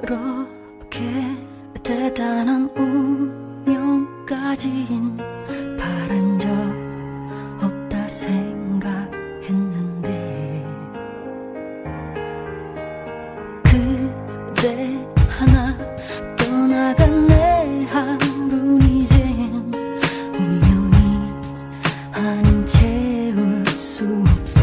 그렇게 대단한 운명까지 있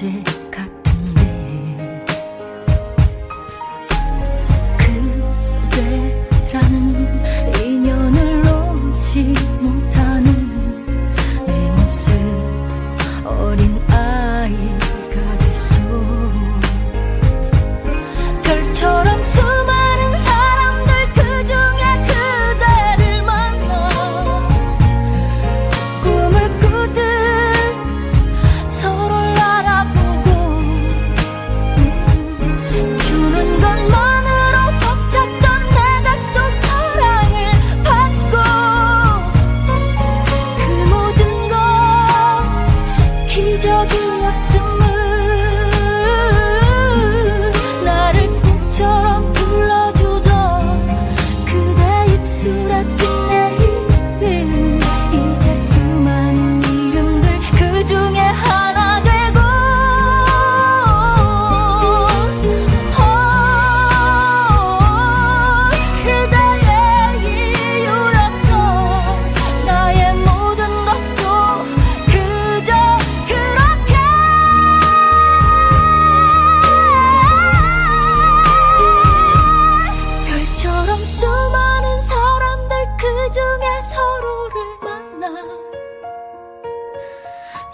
Magic. Some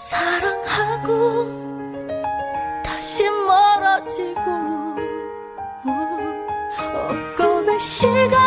사랑하고 다시 멀어지고 어, 고백 시간